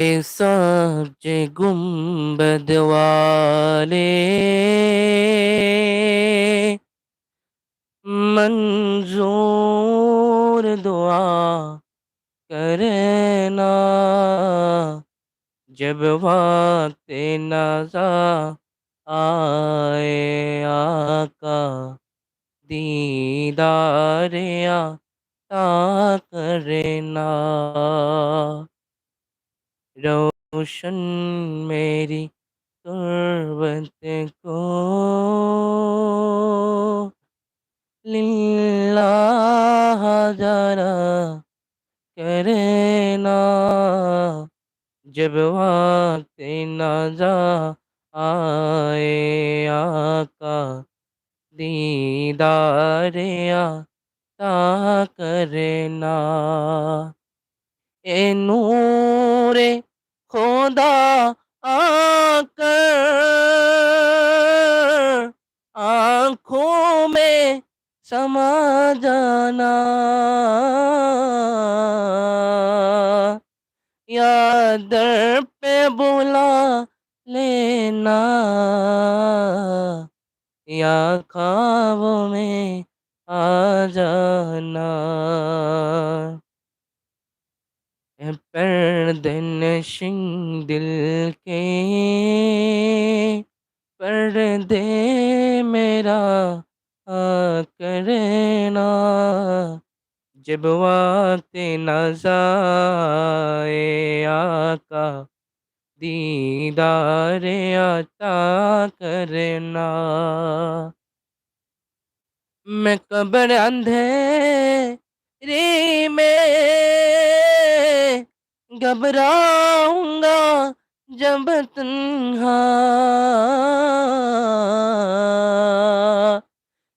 اے سانچ گنبد والے۔ منظور دعا کرنا۔ جب وقت نازا آئے آقا دیدار تا کرنا۔ روشن میری قربت کو۔ للہ جارا کرنا جب وقت نازا آئے آقا دیدار آتا کرنا اے نور خدا آ کر آنکھوں میں سما جانا یا در پہ بولا لینا یا خواب میں آ جانا نشیں دل کے پردے میرا آ کرنا۔ جب وقت نظائے آقا، دیدار عطا کرنا۔ میں قبر اندھیرے میں گھبراؤں گا جب تنہا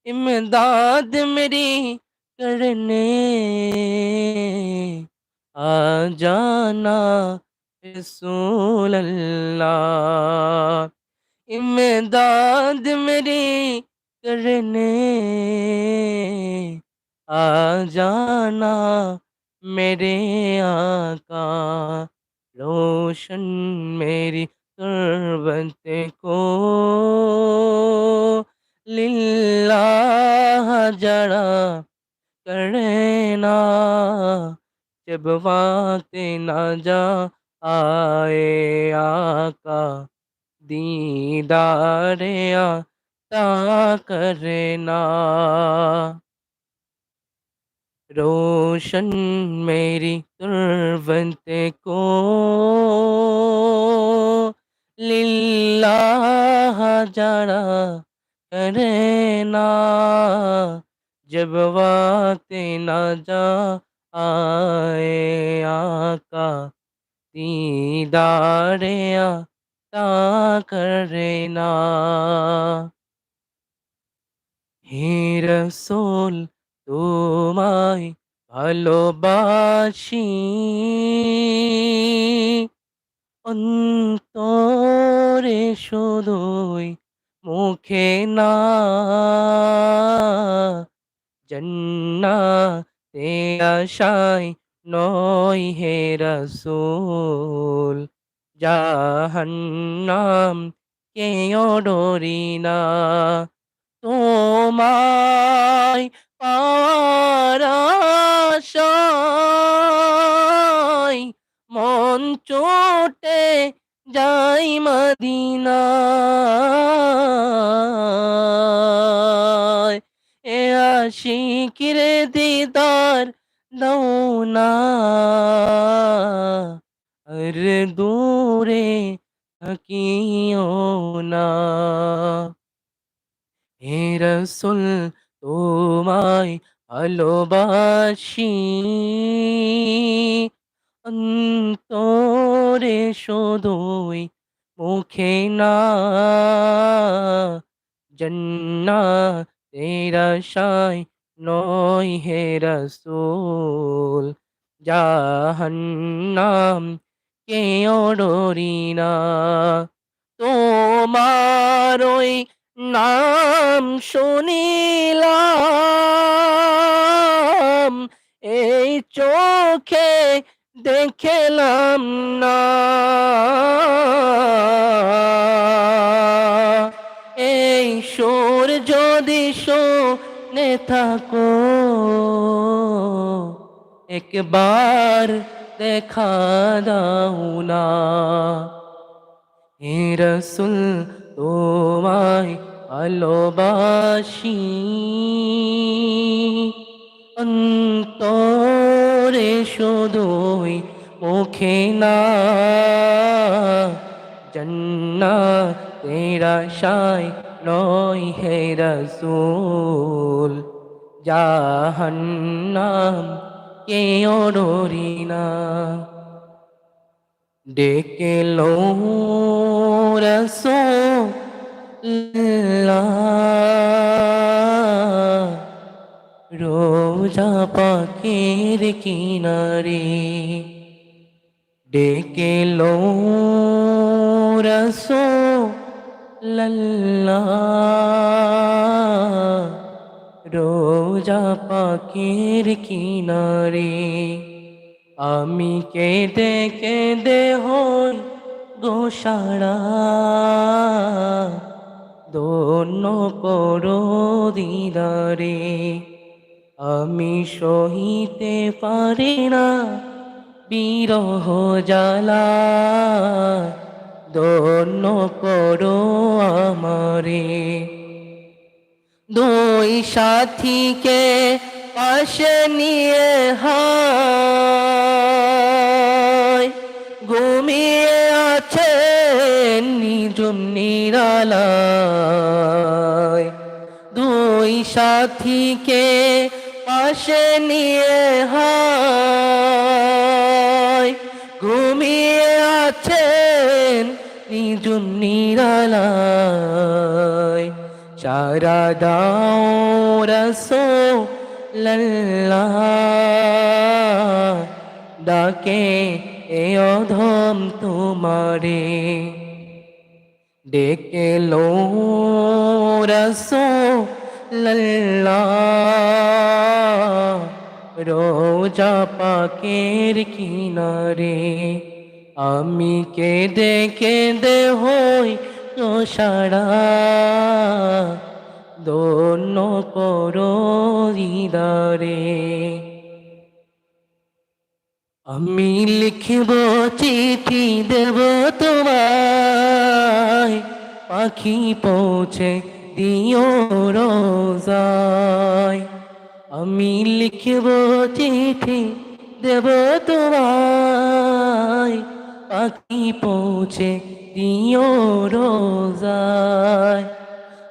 امداد میری کرنے آ جانا رسول اللہ۔ امداد میری کرنے آ جانا میرے آقا، روشن میری تربت کو۔ للہ جڑا کرنا جب وقت نہ جا آئے آقا، دیدار آتا کرنا۔ روشن میری تربت کو۔ للہ جڑا کرنا، جب وقت نہ جا آئے آقا، دیدار عطا کرنا۔ ہی رسول তোমায় ভালোবাসি। অন্তরে শুধুই মুখে না, জন্নাতে আশায় নয় হে রসুল। জাহান্নাম কেউ ডরি না, তোমায় পাওয়ার আশায় মন চোটে যাই মদিনায়। এ আশিকিরে দিদার দাও না। আর দূরে থাকিও না। হে রসুল তোমায় ভালোবাসি। অন্তরে শুধুই মুখে না জন্না তেরা শায় নয় হে রসুল। জাহান্নাম কেউ ডরি না, তোমার ওই নাম শুনিলাম, এই চোখে দেখলাম না। এই সুর যদি শোনে থাকো, একবার দেখা দাও না। হে রসুল তোমায় ভালোবাসি। অন্তরে শুধুই মুখে না জন্না তেরা শায় নয় হে রসুল। জাহান্নাম কে ওড়ি না। ডেকে লো রোজা পাখির কিনারে ডেকে লো রোজা পাখির কিনারে আমি কেঁদে কেঁদে হই গোসাড়া। দন্য করো দিদারে, আমি সহিতে পারি না বিরহ জ্বালা। দন্য করো আমারে, দুই সাথীকে পাশে নিয়ে হায়, ঘুমিয়ে আছে নিজুম নিরালায়। দুই সাথীকে পাশে নিয়ে হায়, ঘুমিয়ে আছেন নিজুম নিরালায়। সারা দাও রসো ডাকে এ অধম তোমারে। ডেকে লো রসো রোজা পাকের কিনারে। আমি কেঁদে কেঁদে হই সারা দোন্ন করো হৃদরে আমি লিখব চিঠি দেব তোমায়, পাখি পৌঁছে দিও রোজায়। আমি লিখব চিঠি দেব তোমায়, পাখি পৌঁছে দিও রোজায়।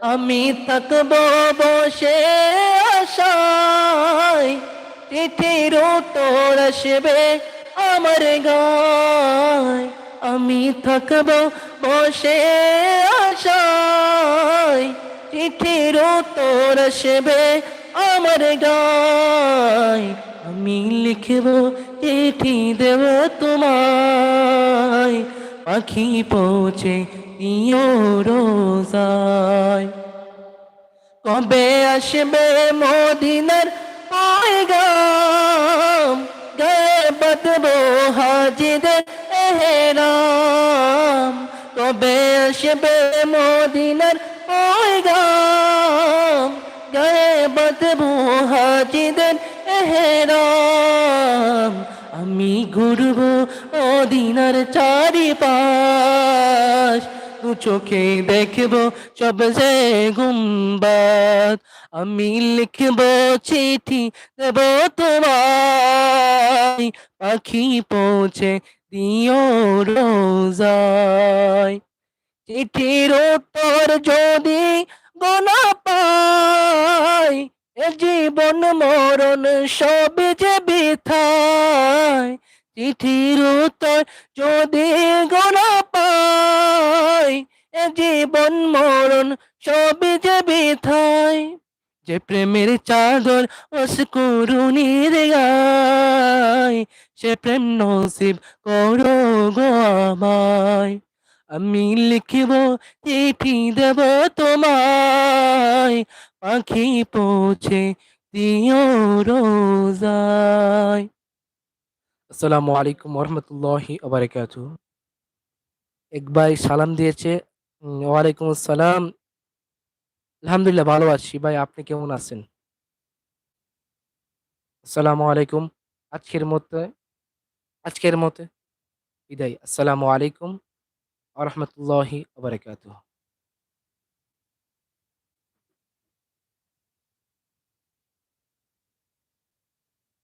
আমি থাকব বসে আশায়। চিঠির তোর আসবে আমার গায়। আমি থাকব বসে আশায়। চিঠির তোর আসবে আমার গায়। আমি লিখব চিঠি দেব তোমায়। পাখি পৌঁছে দিও রোজায়। কবে আসবে মদিনার পয়গাম? গায়ে বদবো হাজিদের এহরাম। কবে আসবে মদিনার পয়গাম? গায়ে বদবো হাজিদের এহরাম। আমি ঘুরব মদিনার চারিপাশ চোখে দেখব সবজে গুম্বাদ। আমি লিখব চিঠি, দেব তোমায়। পাখি পৌঁছে দিও রোজায়। চিঠির উত্তর যদি গোনা পাই জীবন মরণ সব যে বিথায়। চিঠির উত্তর যদি গোনা পাই, এ জীবন, মরণ সব যে বিথায়। যে প্রেমের চাদর অস্কুরুনির গায়, সে প্রেম নসিব করো গো আমায়। আমি লিখিব, চিঠি দেব তোমায়, পাখি পৌঁছে দিও রোজায়। আসসালামু আলাইকুম ওরহমতুল্লাহি ওবারাকাতুহু এক ভাই সালাম দিয়েছে ওয়ালাইকুম আসসালাম। আলহামদুলিল্লাহ ভালো আছি। ভাই, আপনি কেমন আছেন? আসসালামু আলাইকুম। আজকের মতো আজকের মতো বিদায়। আসসালামু আলাইকুম ওরহমতুল্লাহি ওবারাকাতুহু